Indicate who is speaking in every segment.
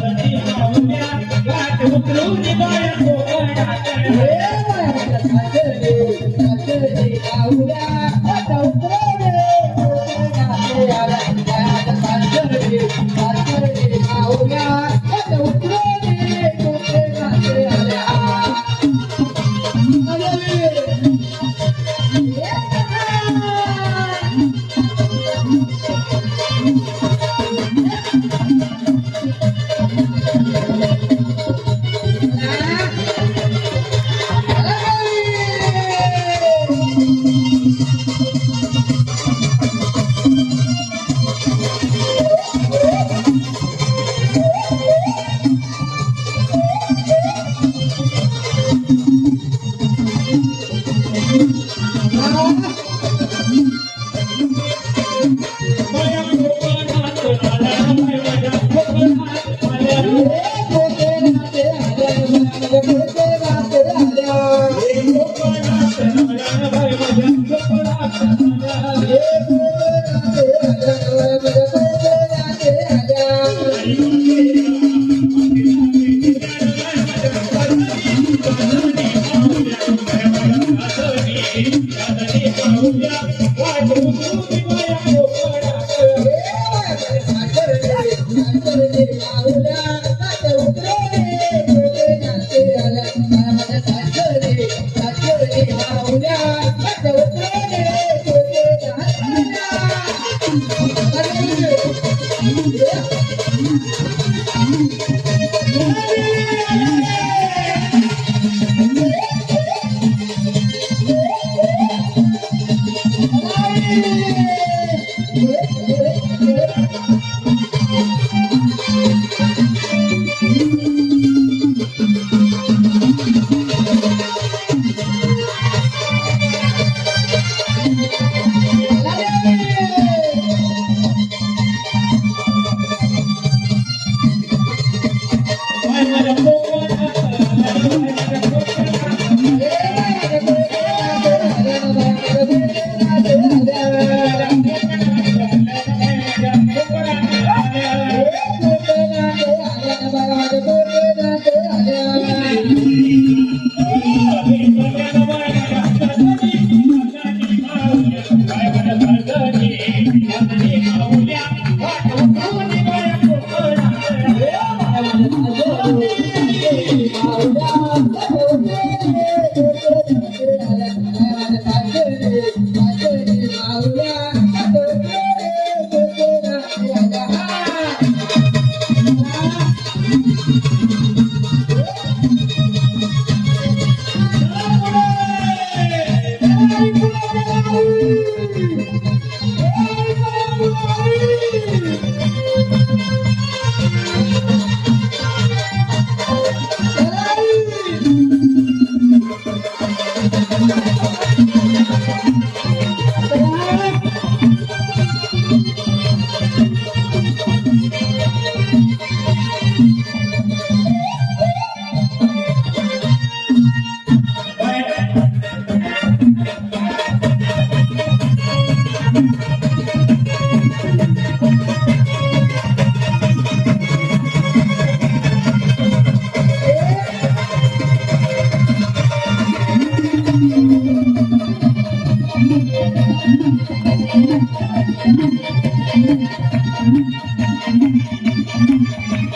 Speaker 1: Thank you. Allah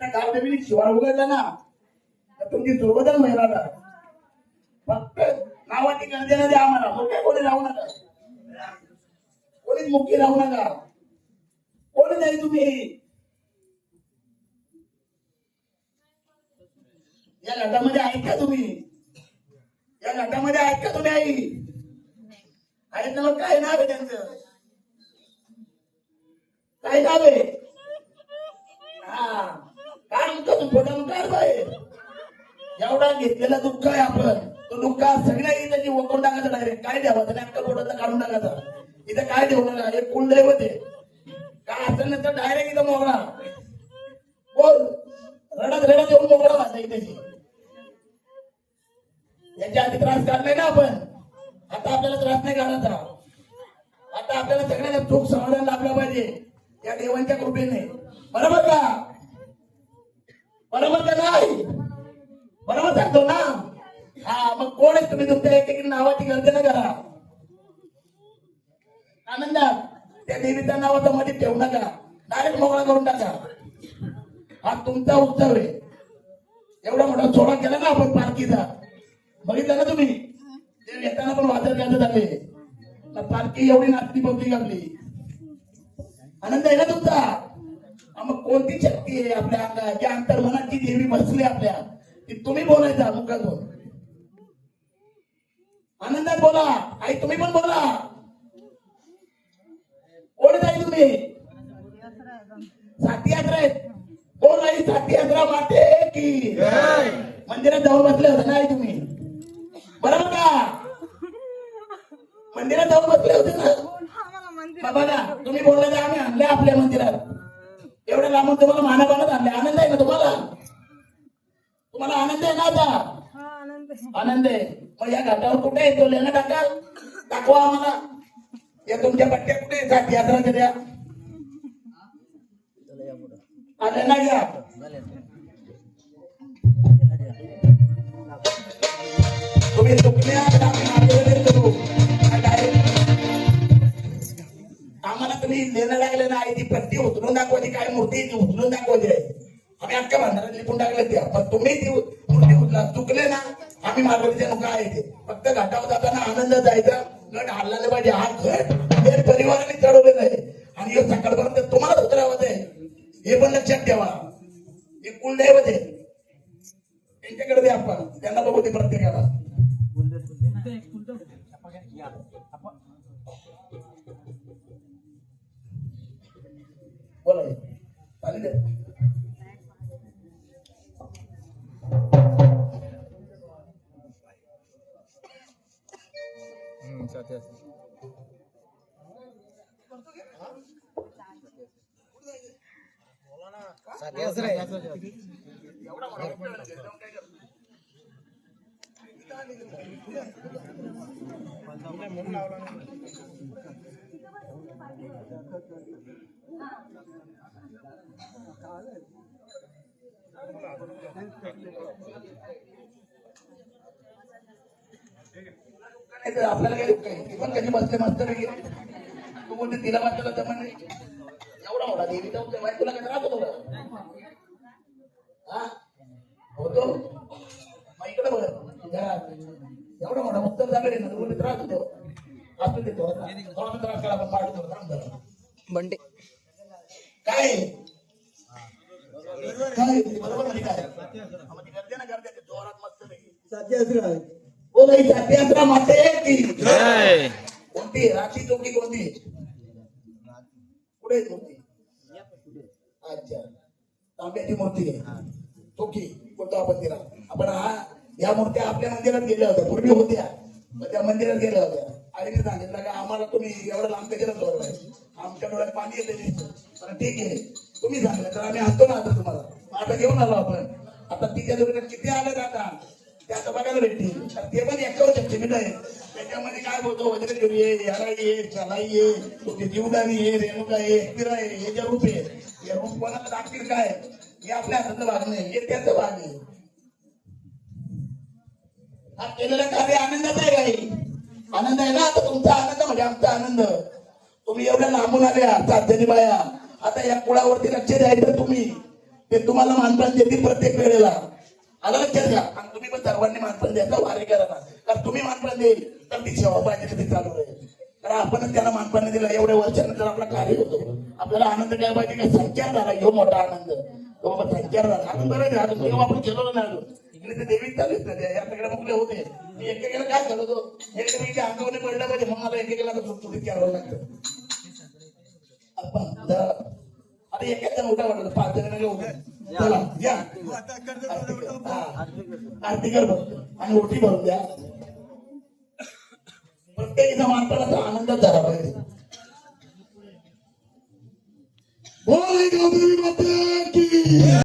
Speaker 1: एकदा गाव शिवार उघडला ना तर तुमची दुर्बदल महिला फक्त नावाची गर्जना द्या आम्हाला. मग काय कोणी राहू नका? कोणीच मुख्य राहू नका. कोणी नाही तुम्ही. या गटामध्ये आहेत का तुम्ही? या गटामध्ये आहेत का तुम्ही आई? आहेत ना मग काय नाव आहे त्यांचं? काय नाव आहे? हा. काय म्हणतो तू फोटो काय बाहेर एवढा घेतलेला दुःख आहे आपण. तो दुःख सगळ्या इथे वकून टाकायचं डायरेक्ट काय द्यावं? नेमका फोटोचा काढून टाकायचा. इथं काय देऊ नका? हे कुलदैवत आहे काय असेल ना तर डायरेक्ट इथं मोगळा बोल. रडत रडत येऊन मोगळा वाचा इथे याच्या आधी त्रास काढलाय ना आपण. आता आपल्याला त्रास नाही काढायचा आता आपल्याला सगळ्यांना चूक समाधान लाभलं पाहिजे. या देवांच्या कृपेने. बरोबर का बरोबर का नाही बरोबर सांगतो ना हा मग कोण आहे तुम्ही तुमच्या एक नावाची गर्जना करा. आनंदात त्या देवीच्या नावाचा मध्ये ठेवू नका. डायरेक्ट मोकळा करून टाका. हा तुमचा उत्सव आहे. एवढा मोठा सोडा केला ना आपण पालखीचा. बघितलं ना तुम्ही? ते येताना पण वाजत गाजत आले. पालखी एवढी नाचती पब्लिक आपली आनंद आहे ना तुमचा? मग कोणती शक्ती आहे आपल्या अंगात? ज्या अंतर्मनाची देवी बसली आपल्या ती तुम्ही बोलायचा मुखातून. आनंदात बोला. आई तुम्ही पण बोला. कोण आहे तुम्ही? साथी यात्रा आहेत. कोण आई साथी यात्रा माते की. मंदिरात जाऊन बसले होते नाही तुम्ही बरोबर का मंदिरात जाऊन बसले होते ना मग बघा तुम्ही बोलले तर आम्ही आणले आपल्या मंदिरात एवढ्या लांबून तुम्हाला मानापानात आणले आनंद आहे ना तुम्हाला तुम्हाला आनंद आहे ना आता आनंद आहे मग या घाटावर कुठे येतो लेणं टाका दाखवा आम्हाला. या तुमच्या पट्ट्या कुठे जात यात्रा द्या आले ना घ्या. तुम्ही चुकल्या आम्हाला तुम्ही लेणं लागले ना ती पट्टी उचलून दाखवायची. काय मूर्ती ती उचलून दाखवायची आहे. आम्ही अख्ख्या भांडारात लिपून टाकले त्या. पण तुम्ही ती मूर्ती उचला. चुकले ना. आम्ही मार्गदर्शन काय आहे ते फक्त घाटावर जाताना आनंद जायचा. गट हल्लाले पाहिजे. हा घट हे परिवाराने चढवलेला आहे. आणि हे सकाळपर्यंत तुम्हाला उतरावत आहे. हे पण लक्षात ठेवा. हे कुलदैवत आहे. त्यांच्याकडे आपण. त्यांना बघू ते प्रत्येकाला. आपल्याला काही दुःख आहे ती पण कधी बसले मस्त पैकी तू बोलते तिला वाचायला तर म्हणे एवढा मोठा देवी जाऊन तेव्हा तुला काय त्रास होतो का? हा होतो मग इकडे बघ घरात एवढा मोठा मुक्त झाले ना तू बोलते त्रास होतो असू दे थोडा थोडा त्रास करा आपण पाठवतो थांब जरा.
Speaker 2: बंडे
Speaker 1: काय? काय? बरोबर म्हणजे काय गर्दी ना गर्दी जोरात मस्त पैकी ओ नाही माते कोणती राशी चौकी कोणती कुठे आहे मूर्ती अच्छा तांब्याची मूर्ती आहे चौकी कोणता आपण आपण हा या मूर्त्या आपल्या मंदिरात गेल्या होत्या पूर्वी होत्या. त्या मंदिरात गेल्या होत्या. आणि मी सांगितलं का आम्हाला तुम्ही एवढं लांब कशाला जोडलाय आमच्या डोळ्यात पाणी येते पण ठीक आहे. तुम्ही सांगितलं तर आम्ही आणतो ना आता तुम्हाला. आता घेऊन आलो आपण. आता तिच्या जोडीला किती आलं आता? ते आता बघायला भेटतील. ते पण एकावर मी आहे. त्याच्यामध्ये काय बोलतो? वज्रदेवी ये याराई ये चलाई ये. तुझी जीवदानी ये रेणुका ये एकविरा आहे हे जे रूप आहे हे रूप कोणाला दाखतील काय? हे आपल्या हातातलं भाग नाही हे त्याचं भाग आहे. हा कार्य आनंदाचा आहे काही आनंद आहे ना? आता तुमचा आनंद म्हणजे आमचा आनंद. तुम्ही एवढ्या लांबून आल्या साध्यानी बाया. आता या कुळावरती लक्ष द्यायचं तुम्ही. ते तुम्हाला मानपान देतील प्रत्येक वेळेला. आलं लक्षात घ्या आणि तुम्ही पण सर्वांनी मानपान द्यायचं वारे करा कारण तुम्ही मानपान देईल तर ती सेवा पाहिजे ते चालू राहील. कारण आपणच त्याला मानपान दिलं एवढ्या वर्षानंतर आपला कार्य होतो. आपल्याला आनंद काय पाहिजे काय संचार झाला घेऊ मोठा आनंद. बाबा संचार झाला. अजून बरं आहे, अजून तेव्हा आपण गेलो नाही अजून इकडे ते देवी चालू आहेत सध्या. या सगळ्या मुले होते. मी एकेकाला काय करत होतो एकदा मी अंगावने पडलं पाहिजे. मग मला एकेकाला आता करावं लागतं. आता एकाच जण उठा पाच जण नाही चला या. आरती कर. आणि ओटी भरून द्या. प्रत्येक माणसाला आनंदच झाला पाहिजे. बोल गौतमी माता की